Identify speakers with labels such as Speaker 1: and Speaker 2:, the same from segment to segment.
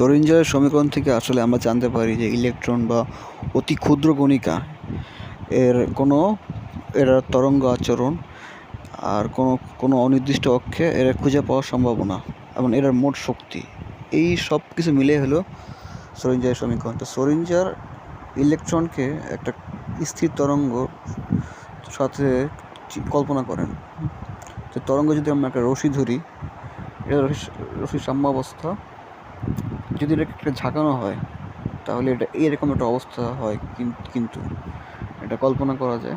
Speaker 1: শ্রোডিঞ্জারের সমীকরণ থেকে আসলে আমরা জানতে পারি যে ইলেকট্রন বা অতি ক্ষুদ্র কণিকা এর কোনো, এরা তরঙ্গ আচরণ আর কোনো কোনো অনির্দিষ্ট অক্ষে এর খুঁজে পাওয়ার সম্ভাবনা এবং এটার মোট শক্তি। এই সব কিছু মিলে হলো শ্রোডিঞ্জারের সমীকরণ। তো শ্রোডিঞ্জার ইলেকট্রনকে একটা স্থির তরঙ্গ সাথে কল্পনা করেন। তো তরঙ্গ যদি আমরা একটা রশি ধরি রশির সাম্যাবস্থা যদি এটাকে একটা ঝাঁকানো হয়, তাহলে এটা এরকম একটা অবস্থা হয় কিন- কিন্তু। এটা কল্পনা করা যায়।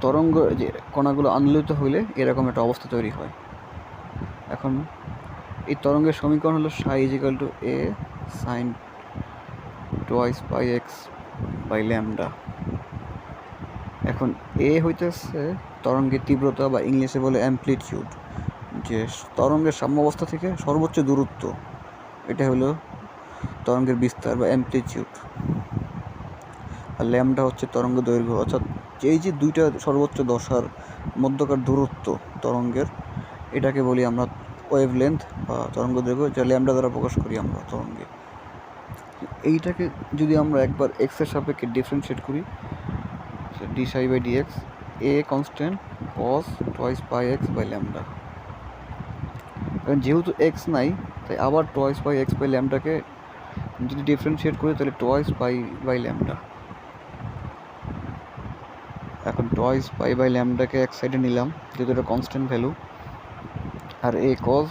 Speaker 1: তরঙ্গ যে কণাগুলো আন্দোলিত হলে এরকম একটা অবস্থা তৈরি হয়। এখন এই তরঙ্গের সমীকরণ হলো psi is equal to A sine twice by x by lambda এখন এ হইতেছে তরঙ্গের তীব্রতা বা ইংলিশে বলে অ্যাম্পলিটিউড যে তরঙ্গের সাম্যাবস্থা থেকে সর্বোচ্চ দূরত্ব, এটা হলো তরঙ্গের বিস্তার বা অ্যাম্পলিটিউড আর ল্যামডা হচ্ছে তরঙ্গ দৈর্ঘ্য, অর্থাৎ এই যে দুইটা সর্বোচ্চ দশার মধ্যকার দূরত্ব তরঙ্গের, এটাকে বলি আমরা ওয়েভ লেন্থ বা তরঙ্গ দৈর্ঘ্য, যা ল্যামডা দ্বারা প্রকাশ করি আমরা তরঙ্গে। এইটাকে যদি আমরা একবার এক্সের সাপেক্ষে ডিফারেন্সিয়েট করি d psi by d x A constant cos twice by x by lambda কারণ যেহেতু এক্স নাই তাই আবার টয়েস বাই এক্স বাই ল্যামডাকে যদি ডিফারেন্সিয়েট করি তাহলে টয়েস বাই বাই ল্যামডা এখন টোয়াইস বাই বাই ল্যামডাকে এক সাইডে নিলাম যেহেতু এটা constant value R A cos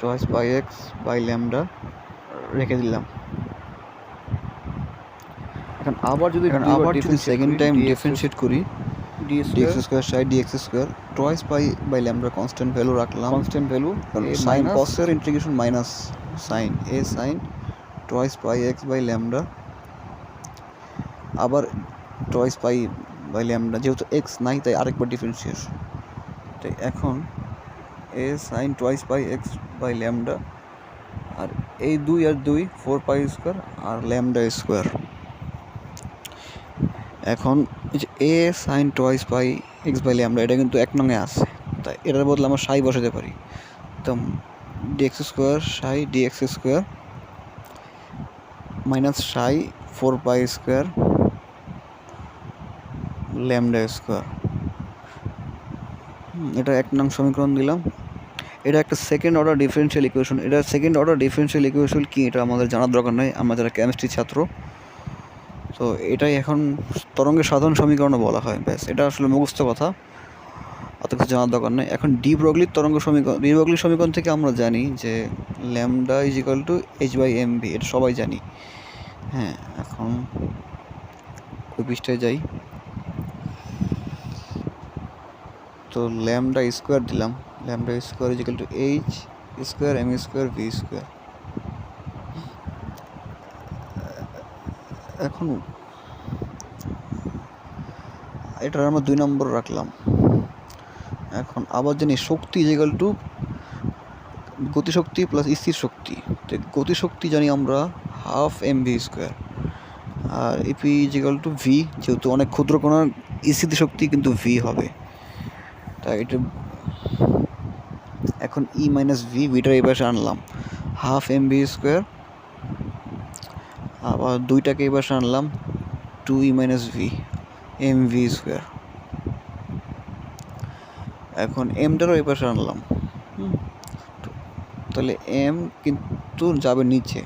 Speaker 1: twice by x by lambda রেখে দিলাম। এখন আবার যদি আবার যদি সেকেন্ড টাইম ডিফারেন্সিয়েট করি
Speaker 2: d
Speaker 1: d x square psi d x square twice by by lambda constant value রাখলাম।
Speaker 2: Constant value
Speaker 1: sine কসের integration minus sine A sine twice by x by lambda আবার টোয়াইস বাই বাই ল্যামডা যেহেতু x নাই তাই আরেকবার differentiation তাই এখন A sine twice by x by lambda আর এই দুই আর দুই ফোর পাই স্কোয়ার আর ল্যামডা স্কোয়ার এখন A sine twice by x by lambda এটা কিন্তু এক নঙে আছে। তাই এটার বদলে আমরা সাই বসাতে পারি। তো d x square psi d x square minus psi four pi square lambda square এটা এক নং সমীকরণ দিলাম। এটা একটা সেকেন্ড অর্ডার ডিফারেন্সিয়াল ইকুয়েশন এটা সেকেন্ড অর্ডার ডিফারেন্সিয়াল ইকুয়েশন কি? এটা আমাদের জানার দরকার নেই। আমরা যারা কেমিস্ট্রি ছাত্র তো এটাই এখন তরঙ্গের সাধারণ সমীকরণও বলা হয়, ব্যাস। এটা আসলে মুখস্থ কথা। অত কিছু জানার দরকার নেই। এখন ডি ব্রগলির তরঙ্গ সমীকরণ, ডি ব্রগলির সমীকরণ থেকে আমরা জানি যে lambda is equal to h by m v, এটা সবাই জানি। হ্যাঁ এখন ওই পৃষ্ঠায় যাই। তো ল্যামডা স্কোয়ার দিলাম। Lambda square is equal to h square m square v square. এখন এটার আমরা দুই নম্বর রাখলাম। এখন আবার জানি শক্তি ইজিক্যাল টু গতিশক্তি প্লাস স্থির শক্তি। তো গতিশক্তি জানি আমরা half m v square R E P is equal to v যেহেতু অনেক ক্ষুদ্র কণার স্থিতি শক্তি কিন্তু ভি হবে। তাই এটা এখন ই মাইনাস ভি ভিটার এই পাশে আনলাম। হাফ এম ভি স্কোয়ার আবার দুইটাকে পাশে আনলাম two E minus V m v square এখন এমটারও এই পাশে আনলাম। তাহলে এম কিন্তু যাবে নিচে।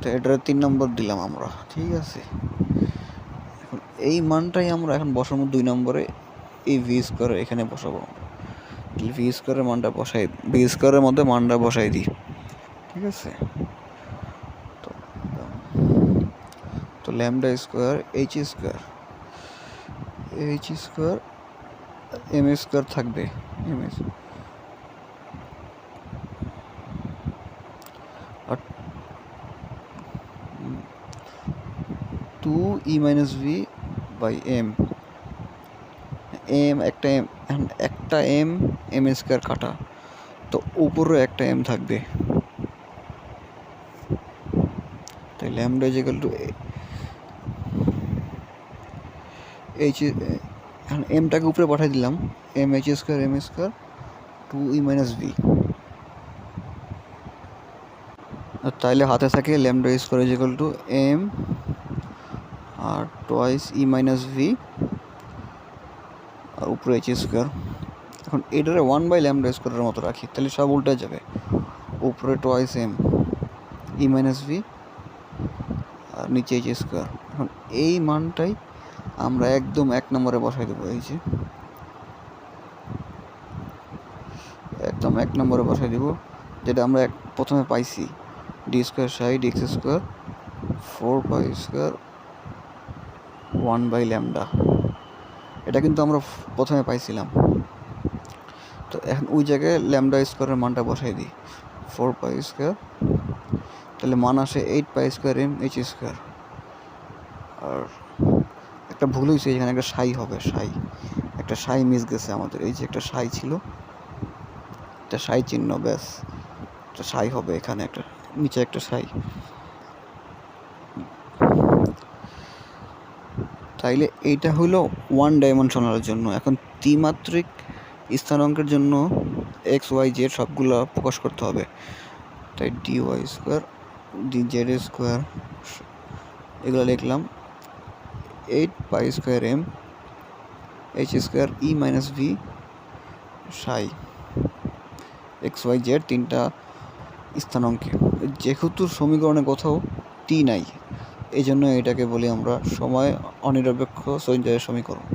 Speaker 1: তো এটার তিন নম্বর দিলাম আমরা ঠিক আছে? এখন এই মানটাই আমরা এখন বসাবো দুই নম্বরে এই ভি স্কোয়ার এখানে বসাবো। তাহলে ভি স্কোয়ারের মানটা বসাই ভি স্কোয়ারের মধ্যে মানটা বসাই দিই ঠিক আছে? তো lambda square h square h square m square থাকবে m S R two E minus V by m m একটা এম একটা এম এম স্কোয়ার কাটা তো উপরে একটা এম থাকবে তাই ল্যামডা ইজিক্যাল টু এইচ এখন এমটাকে উপরে পাঠিয়ে দিলাম। M h square m square two E minus V আর তাইলে হাতে থাকে lambda square is equal to m R twice E minus V আর উপরে এইচ স্কোয়ার এখন এটারে ওয়ান বাই ল্যামডা স্কোয়ারের মতো রাখি তাহলে সব উল্টে যাবে। উপরে twice m E minus V আর নিচে এইচ স্কোয়ার এখন এই মানটাই আমরা একদম এক নম্বরে বসাই দেবো এই যে একদম এক নম্বরে বসাই দেবো, যেটা আমরা এক প্রথমে পাইছি। D square psi d x square four pi square one by lambda এটা কিন্তু আমরা প্রথমে পাইছিলাম। তো এখন ওই জায়গায় ল্যামডা স্কোয়ারের মানটা বসাই দিই। ফোর পাই স্কোয়ার তাহলে মান আসে eight pi square m h square আর একটা ভুল হয়েছে, এখানে একটা সাই হবে, সাই। একটা সাই মিস গেছে আমাদের, এই যে একটা সাই ছিল, একটা সাই চিহ্ন, ব্যাস। একটা সাই হবে এখানে, একটা নিচে একটা সাই। তাইলে এইটা হলো ওয়ান ডাইমেনশনালের জন্য। এখন ত্রিমাত্রিক স্থানাঙ্কের জন্য এক্স ওয়াই জেড সবগুলো প্রকাশ করতে হবে। তাই d y square d z square এগুলো লিখলাম। Eight pi square m h square E minus V psi x y z তিনটা স্থানাঙ্কে। যেহেতু সমীকরণে কোথাও টি নাই এই জন্য এটাকে বলি আমরা সময় অনিরপেক্ষ সঞ্চয়ের সমীকরণ।